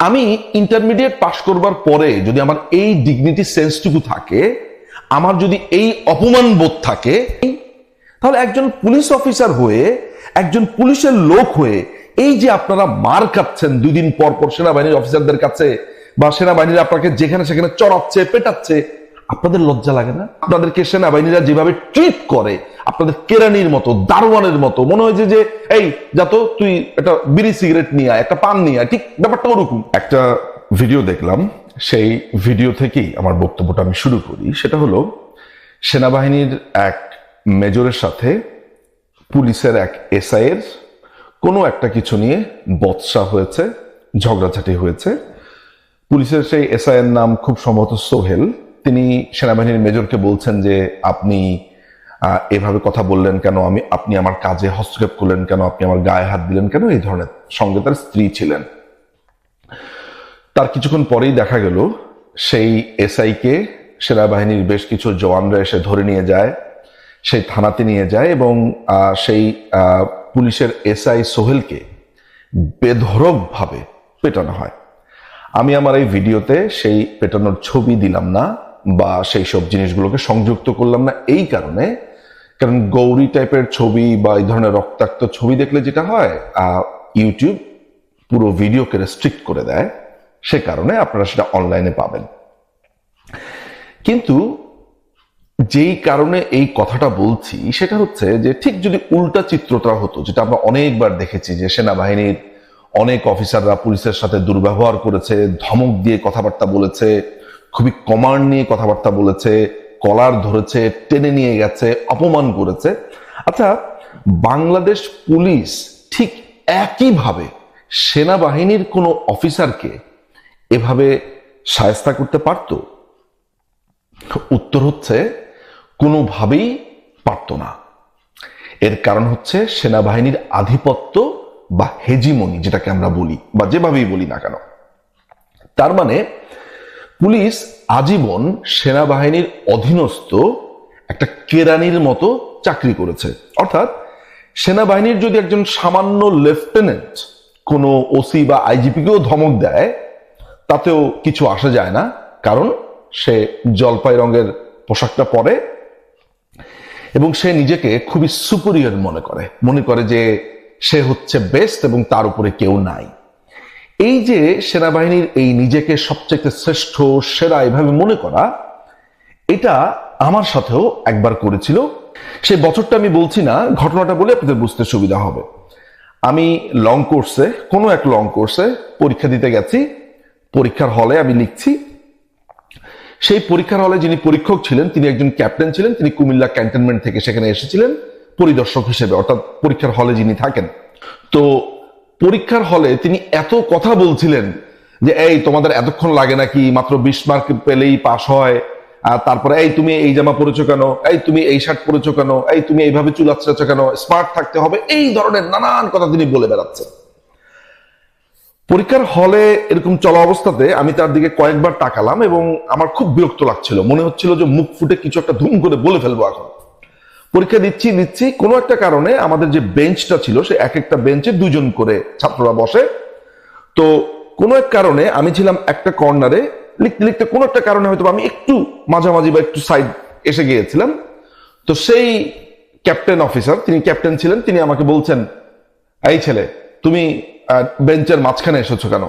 আমি ইন্টারমিডিয়েট পাশ করবার পরে যদি আমার এই ডিগনিটি সেন্সটুকু থাকে, আমার যদি এই অপমান বোধ থাকে, তাহলে একজন পুলিশ অফিসার হয়ে, একজন পুলিশের লোক হয়ে, এই যে আপনারা মার খাচ্ছেন দুই দিন পর পর সেনাবাহিনীর অফিসারদের কাছে বা সেনাবাহিনীরা আপনাকে যেখানে সেখানে চড়াচ্ছে, পেটাচ্ছে, আপনাদের লজ্জা লাগে না? আপনাদেরকে সেনাবাহিনীরা যেভাবে ট্রিট করে আপনাদের কেরানির মতো, দারোয়ানের মতো। মনে হয়েছে যে, এই, যা তো, তুই একটা বিড়ি সিগারেট নিয়ে আয়, একটা পান নিয়ে আয়, ঠিক ব্যাপারটা ওরকম। একটা ভিডিও দেখলাম, সেই ভিডিও থেকেই আমার বক্তব্যটা আমি শুরু করি। সেটা হলো, সেনাবাহিনীর এক মেজরের সাথে পুলিশের এক এসআই এর কোনো একটা কিছু নিয়ে বৎসা হয়েছে, ঝগড়াঝাটি হয়েছে। পুলিশের সেই এসআইয়ের নাম খুব সম্ভবত সোহেল। তিনি সেনাবাহিনীর মেজরকে বলছেন যে, আপনি এভাবে কথা বললেন কেন? আমি, আপনি আমার কাজে হস্তক্ষেপ করলেন কেন? আপনি আমার গায়ে হাত দিলেন কেন? এই ধরনের সঙ্গে তার স্ত্রী ছিলেন। তার কিছুক্ষণ পরেই দেখা গেল, সেই এসআই কে সেনাবাহিনীর বেশ কিছু জওয়ানরা এসে ধরে নিয়ে যায়, সেই থানাতে নিয়ে যায় এবং সেই পুলিশের এসআই সোহেলকে বেধরকভাবে পেটানো হয়। আমি আমার এই ভিডিওতে সেই পেটানোর ছবি দিলাম না বা সেই সব জিনিসগুলোকে সংযুক্ত করলাম না। এই কারণে কারণ গৌরী টাইপের ছবি বা এই ধরনের রক্তাক্ত ছবি দেখলে যেটা হয় ইউটিউব পুরো ভিডিওকে রেস্ট্রিক্ট করে দেয়। সে কারণে আপনারা সেটা অনলাইনে পাবেন। কিন্তু যেই কারণে এই কথাটা বলছি, সেটা হচ্ছে যে ঠিক যদি উল্টা চিত্রটা হতো, যেটা আমরা অনেকবার দেখেছি যে সেনাবাহিনীর অনেক অফিসাররা পুলিশের সাথে দুর্ব্যবহার করেছে, ধমক দিয়ে কথাবার্তা বলেছে, খুবই কমান্ড নিয়ে কথাবার্তা বলেছে কলার ধরেছে, টেনে নিয়ে গেছে, অপমান করেছে। আচ্ছা বাংলাদেশ পুলিশ ঠিক একইভাবে সেনাবাহিনীর কোনো অফিসারকে এভাবে সায়স্তা করতে পারতো? উত্তর হচ্ছে, কোনোভাবেই পারত না। এর কারণ হচ্ছে সেনাবাহিনীর আধিপত্য বা হেজিমনি, যেটাকে আমরা বলি, বা যেভাবেই বলি না কেন। তার মানে পুলিশ আজীবন সেনাবাহিনীর অধীনস্থ একটা কেরানির মতো চাকরি করেছে। অর্থাৎ সেনাবাহিনীর যদি একজন সামান্য লেফটেন্যান্ট কোনো ওসি বা আইজিপিকেও ধমক দেয়, তাতেও কিছু আসা যায় না, কারণ সে জলপাই রঙের পোশাকটা পরে এবং সে নিজেকে খুবই সুপরিয়র মনে করে। মনে করে যে সে হচ্ছে বেস্ট এবং তার উপরে কেউ নাই। এই যে সেনাবাহিনীর এই নিজেকে সবচেয়ে শ্রেষ্ঠ, সেরা এভাবে মনে করা, এটা আমার সাথেও একবার করেছিল। সে বছরটা আমি বলছি না, ঘটনাটা বলে আপনাদের বুঝতে সুবিধা হবে। আমি লং কোর্সে কোনো এক লং কোর্সে পরীক্ষা দিতে গেছি, পরীক্ষার হলে আমি লিখছি। সেই পরীক্ষার হলে যিনি পরীক্ষক ছিলেন, তিনি একজন ক্যাপ্টেন ছিলেন, তিনি কুমিল্লা ক্যান্টনমেন্ট থেকে সেখানে এসেছিলেন, পরিদর্শক হিসেবে, অর্থাৎ পরীক্ষার হলে যিনি থাকেন। তো পরীক্ষার হলে তিনি এত কথা বলছিলেন যে, এই, তোমাদের এতক্ষণ লাগে নাকি? মাত্র বিশ মার্ক পেলেই পাশ হয়। আর তারপরে, এই, তুমি এই জামা পরেছো কেন? এই, তুমি এই শার্ট পরেছো কেন? এই, তুমি এইভাবে চুল আছড়াচ্ছ কেন? স্মার্ট থাকতে হবে। এই ধরনের নানান কথা তিনি বলে বেড়াচ্ছেন। পরীক্ষার হলে এরকম চলা অবস্থাতে আমি তার দিকে কয়েকবার তাকালাম এবং আমার খুব বিরক্ত লাগছিল। মনে হচ্ছিল যে মুখ ফুটে কিছু একটা ধুম করে বলে ফেলব এখন। পরীক্ষা দিচ্ছি দিচ্ছি কোনো একটা কারণে আমাদের যে বেঞ্চটা ছিল, সে এক একটা বেঞ্চে দুজন করে ছাত্ররা বসে। তো কোনো এক কারণে আমি ছিলাম একটা কর্নারে লিখতে লিখতে কোনো একটা কারণে হয়তো আমি একটু মাঝামাঝি বা একটু সাইড এসে গিয়েছিলাম। তো সেই ক্যাপ্টেন অফিসার তিনি ক্যাপ্টেন ছিলেন, তিনি আমাকে বলছেন, এই ছেলে, তুমি বেঞ্চের মাঝখানে এসেছ কেন?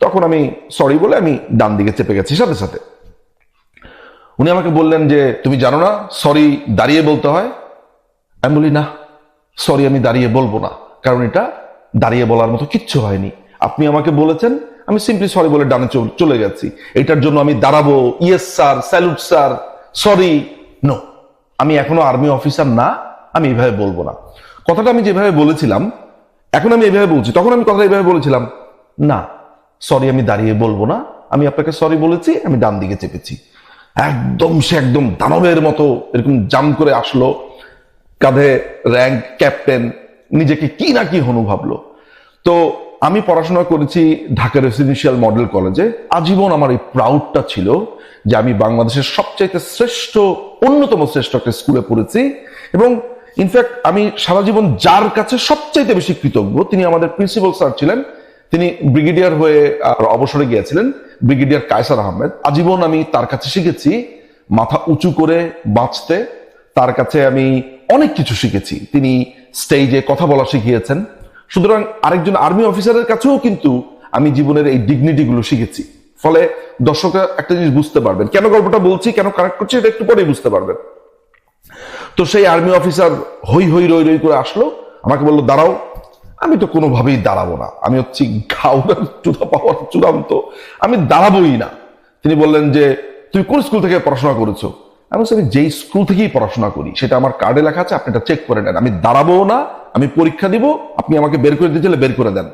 তখন আমি সরি বলে আমি ডান দিকে চেপে গেছি সাথে সাথে। উনি আমাকে বললেন যে, তুমি জানো না? সরি দাঁড়িয়ে বলতে হয়? আমি বলি, না সরি আমি দাঁড়িয়ে বলব না। কারণ এটা দাঁড়িয়ে বলার মতো কিচ্ছু হয়নি। আপনি আমাকে বলেছেন, আমি সিম্পলি সরি বলে ডানে চল- যাচ্ছি এটার জন্য আমি দাঁড়াবো। Yes sir salute sir sorry no আমি এখনও আর্মি অফিসার না, আমি এইভাবে বলব না। কথাটা আমি যেভাবে বলেছিলাম, এখন আমি এইভাবে বলছি। তখন আমি কথা এইভাবে বলেছিলাম, না সরি আমি দাঁড়িয়ে বলব না। আমি আপনাকে সরি বলেছি, আমি ডান দিকে চেপেছি। একদম সে একদম দানবের মতো এরকম জাম করে আসলো, কাঁধে র্যাঙ্ক ক্যাপ্টেন নিজেকে কি না কি হনু ভাবলো। তো আমি পড়াশোনা করেছি ঢাকা রেসিডেন্সিয়াল মডেল কলেজে আজীবন আমার এই প্রাউডটা ছিল যে আমি বাংলাদেশের সবচাইতে শ্রেষ্ঠ, অন্যতম শ্রেষ্ঠ একটা স্কুলে পড়েছি এবং ইনফ্যাক্ট আমি সারা জীবন যার কাছে সবচাইতে বেশি কৃতজ্ঞ, তিনি আমাদের প্রিন্সিপাল স্যার ছিলেন। তিনি ব্রিগেডিয়ার হয়ে অবসরে গিয়েছিলেন, ব্রিগেডিয়ার কায়সার আহমেদ। আজীবন আমি তার কাছে শিখেছি, মাথা উঁচু করে বাঁচতে, তার কাছে আমি অনেক কিছু শিখেছি। তিনি স্টেজে কথা বলা শিখিয়েছেন। সুতরাং আরেকজন আর্মি অফিসারের কাছেও কিন্তু আমি জীবনের এই ডিগনিটি গুলো শিখেছি। ফলে দর্শকরা একটা জিনিস বুঝতে পারবেন। কেন গল্পটা বলছি, কেন কানেক্ট করছি, এটা একটু পরেই বুঝতে পারবেন। তো সেই আর্মি অফিসার হই হই রই রই করে আসলো, আমাকে বলল, দাঁড়াও আমি তো কোনোভাবেই দাঁড়াবো না। আমি হচ্ছি ঘাউড়ার চূড়া পাওয়ার চূড়ান্ত। আমি দাঁড়াবোই না। তিনি বললেন যে তুই কোন স্কুল থেকে পড়াশোনা করেছ? আমি বলছি, আমি যেই স্কুল থেকেই পড়াশোনা করি সেটা আমার কার্ডে লেখা আছে আপনি এটা চেক করে নেন। আমি দাঁড়াবো না আমি পরীক্ষা দিব আপনি আমাকে বের করে দিতে বের করে দেন।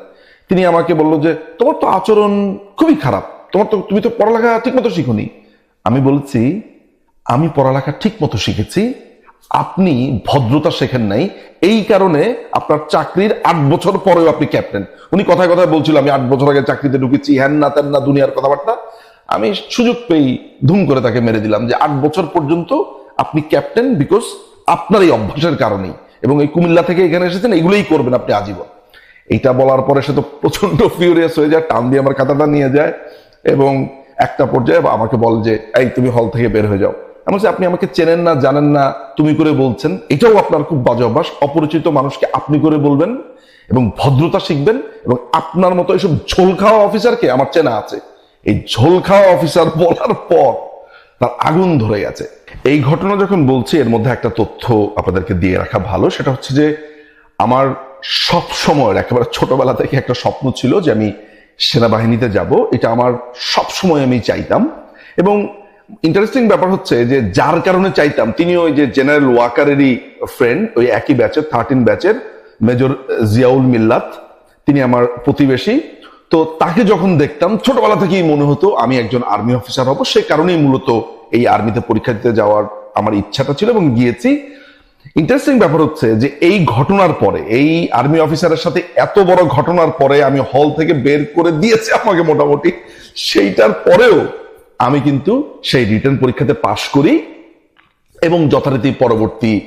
তিনি আমাকে বলল যে তোমার তো আচরণ খুবই খারাপ। তোমার তো তুমি তো পড়ালেখা ঠিক মতো শিখুনি। আমি বলছি আমি পড়ালেখা ঠিক মতো শিখেছি আপনি ভদ্রতা শেখেন নাই। এই কারণে আপনার চাকরির আট বছর পরেও আপনি ক্যাপ্টেন উনি কথায় কথায় বলছিল, আমি আট বছর আগে চাকরিতে ঢুকেছি, হ্যান না তেন না দুনিয়ার কথাবার্তা। আমি সুযোগ পেয়েই ধুম করে তাকে মেরে দিলাম যে আট বছর পর্যন্ত আপনি ক্যাপ্টেন বিকজ আপনার এই অভ্যাসের কারণেই। এবং এই কুমিল্লা থেকে এখানে এসেছেন, এগুলোই করবেন আপনি আজীবন। এইটা বলার পরে সে তো প্রচণ্ড ফিউরিয়াস হয়ে যায়, টান দিয়ে আমার খাতাটা নিয়ে যায় এবং একটা পর্যায়ে আমাকে বল যে, এই তুমি হল থেকে বের হয়ে যাও। আমি আপনি আমাকে চেনেন না, জানেন না, তুমি করে বলছেন, এটাও আপনার খুব বাজে অভ্যাস। অপরিচিত মানুষকে আপনি করে বলবেন এবং ভদ্রতা শিখবেন এবং আপনার মতো এইসব ঝোল খাওয়া অফিসারকে আমার চেনা আছে। এই ঝোল খাওয়া অফিসার বলার পর তার আগুন ধরে গেছে। এই ঘটনা যখন বলছি, এর মধ্যে একটা তথ্য আপনাদেরকে দিয়ে রাখা ভালো। সেটা হচ্ছে যে আমার সব সময়ের, একেবারে ছোটবেলা থেকে একটা স্বপ্ন ছিল যে আমি সেনাবাহিনীতে যাব। এটা আমার সব সময় আমি চাইতাম। এবং ইন্টারেস্টিং ব্যাপার হচ্ছে যে যার কারণে চাইতাম, তিনি ওই যে জেনারেল ওয়াকারেরই ফ্রেন্ড ওই একই ব্যাচের থার্টিন ব্যাচের মেজর জিয়াউল মিল্লাত তিনি আমার প্রতিবেশী। তো তাকে যখন দেখতাম, ছোটবেলা থেকেই মনে হতো আমি একজন আর্মি অফিসার হব, সে কারণেই মূলত এই আর্মিতে পরীক্ষা দিতে যাওয়ার আমার ইচ্ছাটা ছিল এবং গিয়েছি। ইন্টারেস্টিং ব্যাপার হচ্ছে যে এই ঘটনার পরে, এই আর্মি অফিসারের সাথে এত বড় ঘটনার পরে আমি হল থেকে বের করে দিয়েছে আমাকে মোটামুটি। সেইটার পরেও আমি কিন্তু সেই রিটার্ন পরীক্ষাতে পাশ করি এবং যথারীতি পরবর্তী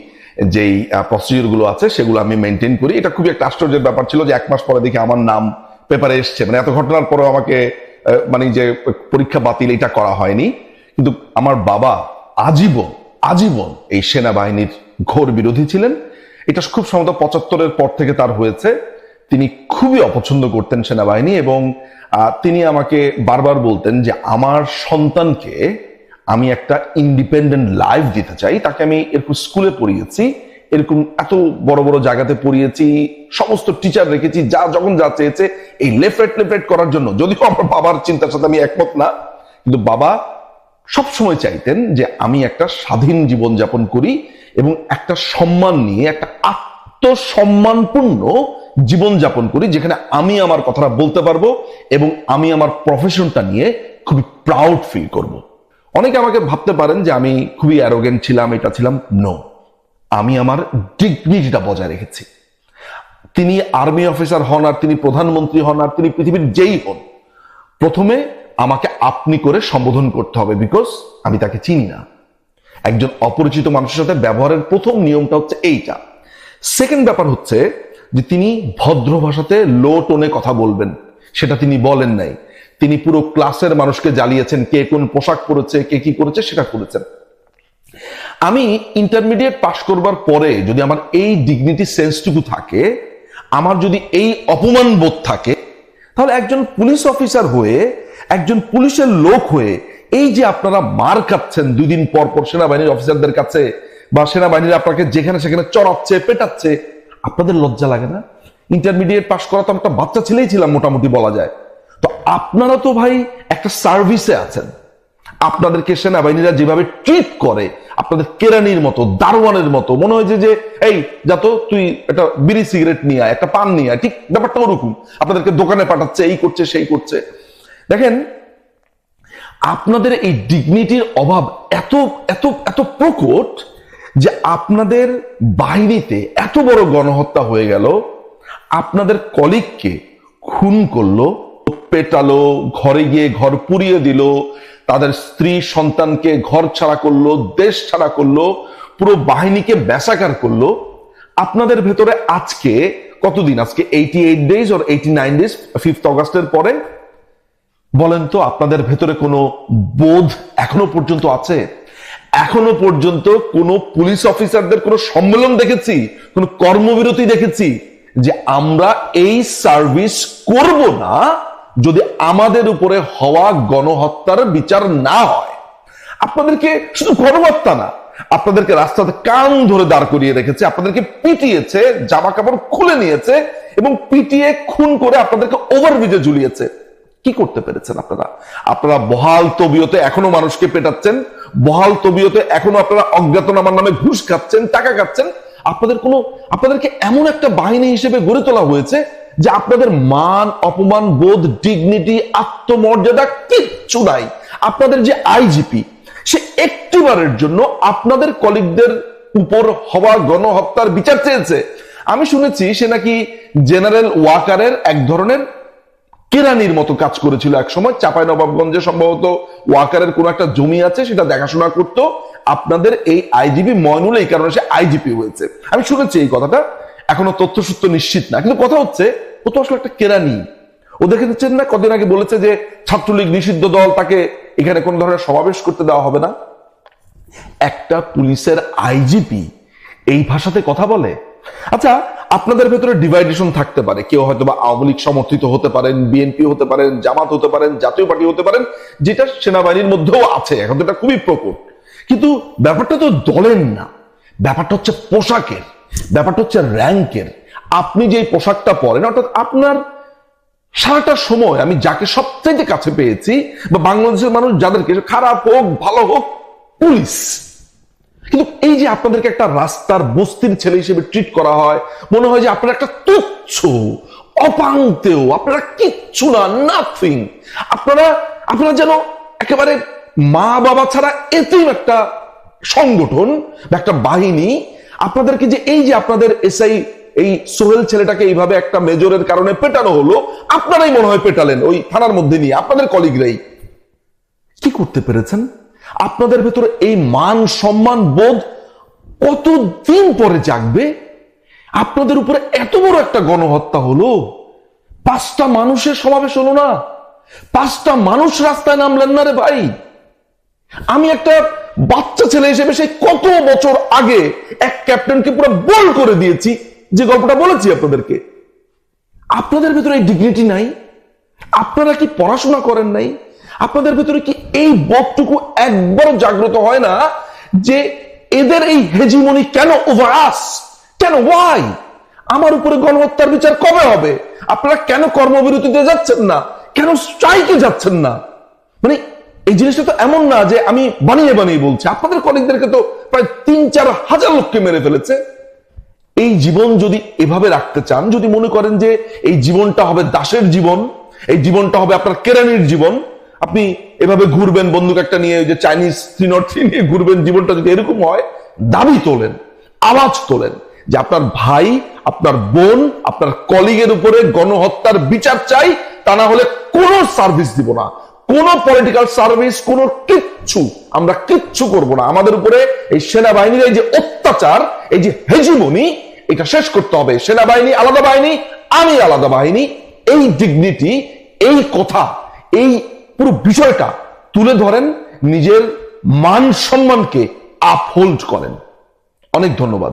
যেই প্রসিডিউরগুলো আছে সেগুলো আমি মেনটেন করি। এটা খুবই একটা আশ্চর্যের ব্যাপার ছিল যে এক মাস পরে দেখি আমার নাম পেপারে এসছে। মানে এত ঘটনার পরেও আমাকে মানে যে পরীক্ষা বাতিল এটা করা হয়নি। কিন্তু আমার বাবা আজীবন আজীবন এই সেনাবাহিনীর ঘোর বিরোধী ছিলেন। এটা খুব সম্ভবত পঁচাত্তরের পর থেকে তার হয়েছে। তিনি খুবই অপছন্দ করতেন সেনাবাহিনী এবং তিনি আমাকে বারবার বলতেন যে আমার সন্তানকে আমি একটা ইন্ডিপেন্ডেন্ট লাইফ দিতে চাই, তাকে আমি এরকম স্কুলে পড়িয়েছি, এরকম এত বড় বড় জায়গাতে পড়িয়েছি, সমস্ত টিচার রেখেছি, যা যখন যা চেয়েছে, এই লেফট লেফট করার জন্য। যদিও আমার বাবার চিন্তার সাথে আমি একমত না, কিন্তু বাবা সবসময় চাইতেন যে আমি একটা স্বাধীন জীবন যাপন করি এবং একটা সম্মান নিয়ে, একটা আত্মসম্মানপূর্ণ জীবন যাপন করি, যেখানে আমি আমার কথাটা বলতে পারব এবং আমি আমার প্রফেশনটা নিয়ে খুবই প্রাউড ফিল করব। অনেকে আমাকে ভাবতে পারেন যে আমি খুবই অ্যারোগেন্ট ছিলাম, এটা ছিলাম। নো আমি আমার ডিগনিটিটা বজায় রেখেছি। তিনি আর্মি অফিসার হন আর তিনি প্রধানমন্ত্রী হন আর তিনি পৃথিবীর যেই হন, প্রথমে আমাকে আপনি করে সম্বোধন করতে হবে বিকজ আমি তাকে চিনি না। একজন অপরিচিত মানুষের সাথে ব্যবহারের প্রথম নিয়মটা হচ্ছে এইটা। সেকেন্ড ব্যাপার হচ্ছে যে তিনি ভদ্র ভাষাতে লো টোনে কথা বলবেন। সেটা তিনি বলেন নাই। তিনি পুরো ক্লাসের মানুষকে জ্বালিয়েছেন, কে কোন পোশাক পরেছে, কে কি করেছে, সেটা করেছেন। আমি ইন্টারমিডিয়েট পাশ করবার পরে যদি আমার এই ডিগনিটি সেন্সটুকু থাকে, আমার যদি এই অপমান বোধ থাকে, তাহলে একজন পুলিশ অফিসার হয়ে, একজন পুলিশের লোক হয়ে, এই যে আপনারা মার খাচ্ছেন দুই দিন পর পর সেনাবাহিনীর অফিসারদের কাছে, বা সেনাবাহিনীর আপনাকে যেখানে সেখানে চড়াচ্ছে, পেটাচ্ছে আপনাদের লজ্জা লাগে না? ইন্টারমিডিয়েট পাশ করা তো একটা বাচ্চা ছেলেই ছিলাম মোটামুটি বলা যায়। তো আপনারা তো ভাই একটা সার্ভিসে আছেন। আপনাদেরকে সেনাবাহিনীরা যেভাবে ট্রিট করে আপনাদের কেরানির মতো দারোয়ানের মতো মনে হয় যে এই যা তো তুই একটা বিড়ি সিগারেট নিয়ে আয়, একটা পান নিয়ে আয়। ঠিক ব্যাপারটা ওরকম। আপনাদেরকে দোকানে পাঠাচ্ছে এই করছে সেই করছে। দেখেন আপনাদের এই ডিগনিটির অভাব এত এত এত প্রকট যে আপনাদের বাহিনীতে এত বড় গণহত্যা হয়ে গেল, আপনাদের কলিগকে খুন করল, পেটালো, ঘরে গিয়ে ঘর পুড়িয়ে দিল, তাদের স্ত্রী সন্তানকে ঘর ছাড়া করল, দেশ ছাড়া করল, পুরো বাহিনীকে ব্যাসাকার করল, আপনাদের ভেতরে আজকে কতদিন? আজকে eighty eight days or eighty nine days fifth অগাস্টের পরে? বলেন তো, আপনাদের ভেতরে কোনো বোধ এখনও পর্যন্ত আছে? এখনও পর্যন্ত কোনো পুলিশ অফিসারদের কোনো সম্মেলন দেখেছি, কোনো কর্মবিরতি দেখেছি যে আমরা এই সার্ভিস করব না যদি আমাদের উপরে হওয়া গণহত্যার বিচার না হয়। আপনাদেরকে শুধু গণহত্যা না, আপনাদেরকে রাস্তাতে কান ধরে দাঁড় করিয়ে রেখেছে, আপনাদেরকে পিটিয়েছে জামা কাপড় খুলে নিয়েছে এবং পিটিয়ে খুন করে আপনাদেরকে ওভারব্রিজে ঝুলিয়েছে। কি করতে পেরেছেন আপনারা? আপনারা বহাল তবিয়তে এখনও মানুষকে পেটাচ্ছেন বহাল তবিয়তে এখনও আপনারা অজ্ঞাতনামার নামে ঘুষ খাচ্ছেন, টাকা খাচ্ছেন, আপনাদের কোনো, আপনাদেরকে এমন একটা বাহিনী হিসেবে গড়ে তোলা হয়েছে যে আপনাদের মান, অপমান, বোধ ডিগনিটি আত্মমর্যাদা কিচ্ছু নাই। আপনাদের যে আইজিপি সে একটিবারের জন্য আপনাদের কলিগদের উপর হওয়া গণহত্যার বিচার চেয়েছে। আমি শুনেছি সে নাকি জেনারেল ওয়াকারের এক ধরনের কেরানির মতো কাজ করেছিল এক সময়। চাপাই নবাবগঞ্জে সম্ভবত ওয়াকারের কোন একটা জমি আছে, সেটা দেখাশোনা করতো। আপনাদের এই আইজিপি ময়নুল এই কারণে সে আইজিপি হয়েছে। আমি শুনেছি এই কথাটা, এখনও তথ্য তথ্যসূত্র নিশ্চিত না। কিন্তু কথা হচ্ছে, ও তো আসলে একটা কেরানি। ও দেখে দিচ্ছেন না, কদিন আগে বলেছে যে ছাত্রলীগ নিষিদ্ধ দল, তাকে এখানে কোন ধরনের সমাবেশ করতে দেওয়া হবে না। একটা পুলিশের আইজিপি এই ভাষাতে কথা বলে? আচ্ছা আপনাদের ভেতরে ডিভাইডেশন থাকতে পারে। কেউ হয়তো বা আওয়ামী লীগ সমর্থিত হতে পারেন, বিএনপি হতে পারেন, জামাত হতে পারেন, জাতীয় পার্টি হতে পারেন, যেটা সেনাবাহিনীর মধ্যেও আছে। এখন তো এটা খুবই প্রকট। কিন্তু ব্যাপারটা তো দলের না। ব্যাপারটা হচ্ছে পোশাকের। ব্যাপারটা হচ্ছে র্যাঙ্কের। আপনি যে পোশাকটা পরেন, অর্থাৎ আপনার সারাটা সময় আমি যাকে সবচাইতে কাছে পেয়েছি, বা বাংলাদেশের মানুষ যাদেরকে, খারাপ হোক, ভালো হোক, পুলিশ। কিন্তু এই যে আপনাদেরকে একটা রাস্তার বস্তির ছেলে হিসেবে ট্রিট করা হয়, মনে হয় যে আপনারা একটা তুচ্ছ অপাঙ্তেও আপনারা কিচ্ছু না নাথিং আপনারা আপনারা যেন একেবারে মা বাবা ছাড়া এতেই একটা সংগঠন বা একটা বাহিনী, আপনাদেরকে যে এই যে আপনাদের এসআই, এই সোহেল ছেলেটাকে এইভাবে একটা মেজরের কারণে পেটানো হলো, আপনারাই মনে হয় পেটালেন ওই থানার মধ্যে নিয়ে, আপনাদের কলিগরাই কি করতে পেরেছেন? আপনাদের ভেতরে এই মান, সম্মান, বোধ কতদিন পরে জাগবে? আপনাদের উপরে এত বড় একটা গণহত্যা হলো। পাঁচটা মানুষের সমাবেশ হলো না। পাঁচটা মানুষ রাস্তায় নামলেন না রে ভাই। আমি একটা বাচ্চা ছেলে হিসেবে সেই কত বছর আগে এক ক্যাপ্টেনকে পুরো বল করে দিয়েছি, যে গল্পটা বলেছি আপনাদেরকে। আপনাদের ভেতরে এই ডিগনিটি নাই? আপনারা কি পড়াশোনা করেন নাই? আপনাদের ভেতরে কি এই বোধটুকু একবারও জাগ্রত হয় না যে এদের এই হেজিমনি কেন ওভার কেন ওয়াই আমার উপরে গণহত্যার বিচার কবে হবে? আপনারা কেন কর্মবিরতিতে যাচ্ছেন না? কেন স্ট্রাইকে যাচ্ছেন না? মানে এই জিনিসটা তো এমন না যে আমি বানিয়ে বানিয়ে বলছি। আপনাদের কলিগদেরকে তো প্রায় তিন, চার হাজার লোককে মেরে ফেলেছে। এই জীবন যদি এভাবে রাখতে চান, যদি মনে করেন যে এই জীবনটা হবে দাসের জীবন, এই জীবনটা হবে আপনার কেরানির জীবন আপনি এভাবে ঘুরবেন, বন্দুক একটা নিয়ে যে চাইনিজ থ্রি নিয়ে ঘুরবেন, জীবনটা যদি এরকম হয়, দাবি তোলেন, আওয়াজ তোলেন যে আপনার ভাই, আপনার বোন, আপনার কলিগের উপরে গণহত্যার বিচার চাই, তা না হলে কোনো সার্ভিস দিব না। কোন পলিটিক্যাল সার্ভিস কোন কিচ্ছু আমরা কিচ্ছু করব না। আমাদের উপরে এই সেনাবাহিনীর এই যে অত্যাচার, এই যে হেজিমনি, এটা শেষ করতে হবে। সেনাবাহিনী আলাদা বাহিনী, আমি আলাদা বাহিনী। এই ডিগনিটি এই কথা, এই পুরো বিষয়টা তুলে ধরেন নিজের মান সম্মানকে আপহোল্ড করেন। অনেক ধন্যবাদ।